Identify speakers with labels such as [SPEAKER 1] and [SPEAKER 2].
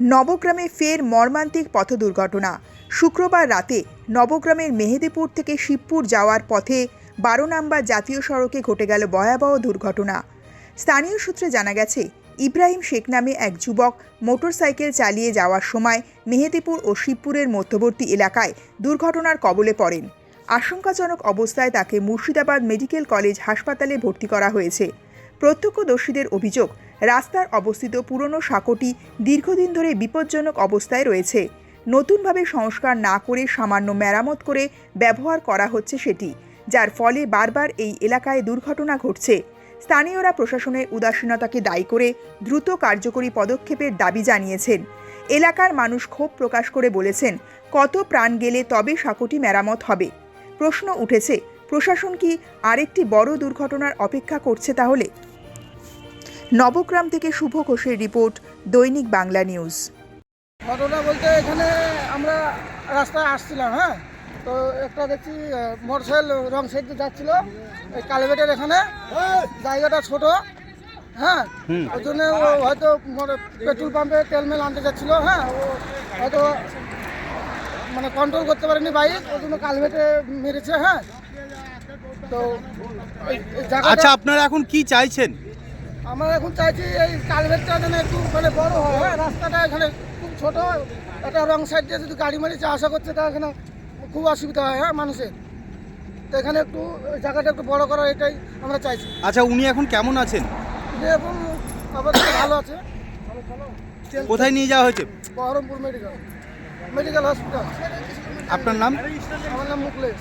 [SPEAKER 1] নবগ্রামে ফের মর্মান্তিক পথ দুর্ঘটনা। শুক্রবার রাতে নবগ্রামের মেহেদিপুর থেকে শিবপুর যাওয়ার পথে বারো নম্বর জাতীয় সড়কে ঘটে গেল ভয়াবহ দুর্ঘটনা। স্থানীয় সূত্রে জানা গেছে, ইব্রাহিম শেখ নামে এক যুবক মোটরসাইকেল চালিয়ে যাওয়ার সময় মেহেদিপুর ও শিবপুরের মধ্যবর্তী এলাকায় দুর্ঘটনার কবলে পড়েন। আশঙ্কাজনক অবস্থায় তাকে মুর্শিদাবাদ মেডিকেল কলেজ হাসপাতালে ভর্তি করা হয়েছে। প্রত্যক্ষদর্শীদের অভিযোগ রাস্তার অবস্থিত পুরনো সাঁকোটি দীর্ঘদিন ধরে বিপজ্জনক অবস্থায় রয়েছে। নতুনভাবে সংস্কার না করে সামান্য মেরামত করে ব্যবহার করা হচ্ছে সেটি, যার ফলে বারবার এই এলাকায় দুর্ঘটনা ঘটছে। স্থানীয়রা প্রশাসনের উদাসীনতাকে দায়ী করে দ্রুত কার্যকরী পদক্ষেপের দাবি জানিয়েছেন। এলাকার মানুষ ক্ষোভ প্রকাশ করে বলেছেন, কত প্রাণ গেলে তবে সাঁকোটি মেরামত হবে? প্রশ্ন উঠেছে, প্রশাসন কি আরেকটি বড় দুর্ঘটনার অপেক্ষা করছে তাহলে? নবগ্রাম থেকে শুভ ঘোষের রিপোর্ট দৈনিক বাংলা নিউজ।
[SPEAKER 2] ঘটনা বলতে এখানে আমরা রাস্তায় আসছিলাম হ্যাঁ? তো একটা দেখছি মোটরসাইকেল রং সাইড দিয়ে যাচ্ছিল এই কালীবেটের এখানে। জায়গাটা ছোট হ্যাঁ? ওই জন্য ও হয়তো পেট্রোল পাম্পে তেল মেল আনতে যাচ্ছিল হ্যাঁ? ও হয়তো মানে কন্ট্রোল করতে পারেনি বাইক ওই জন্য কালভেটে মেরেছে হ্যাঁ? তো
[SPEAKER 3] আচ্ছা আপনারা এখন কি চাইছেন?
[SPEAKER 2] আমরা এখন চাইছি এই কালভেটটা যেন একটু মানে বড় হয়। হ্যাঁ রাস্তাটা এখানে খুব ছোট একটা রং সাইড দিয়ে যদি গাড়ি মারি আসা করছে তা এখানে খুব অসুবিধা হয় হ্যাঁ মানুষের। তো এখানে একটু জায়গাটা একটু বড় করা এটাই আমরা চাইছি।
[SPEAKER 3] আচ্ছা উনি এখন কেমন আছেন?
[SPEAKER 2] এখন আপাতত ভালো আছে।
[SPEAKER 3] কোথায় নিয়ে যাওয়া হয়েছে?
[SPEAKER 2] বহরমপুর মেডিকেল। Medical hospital.
[SPEAKER 3] আপনার নাম?
[SPEAKER 2] আমার নাম মুকলেশ।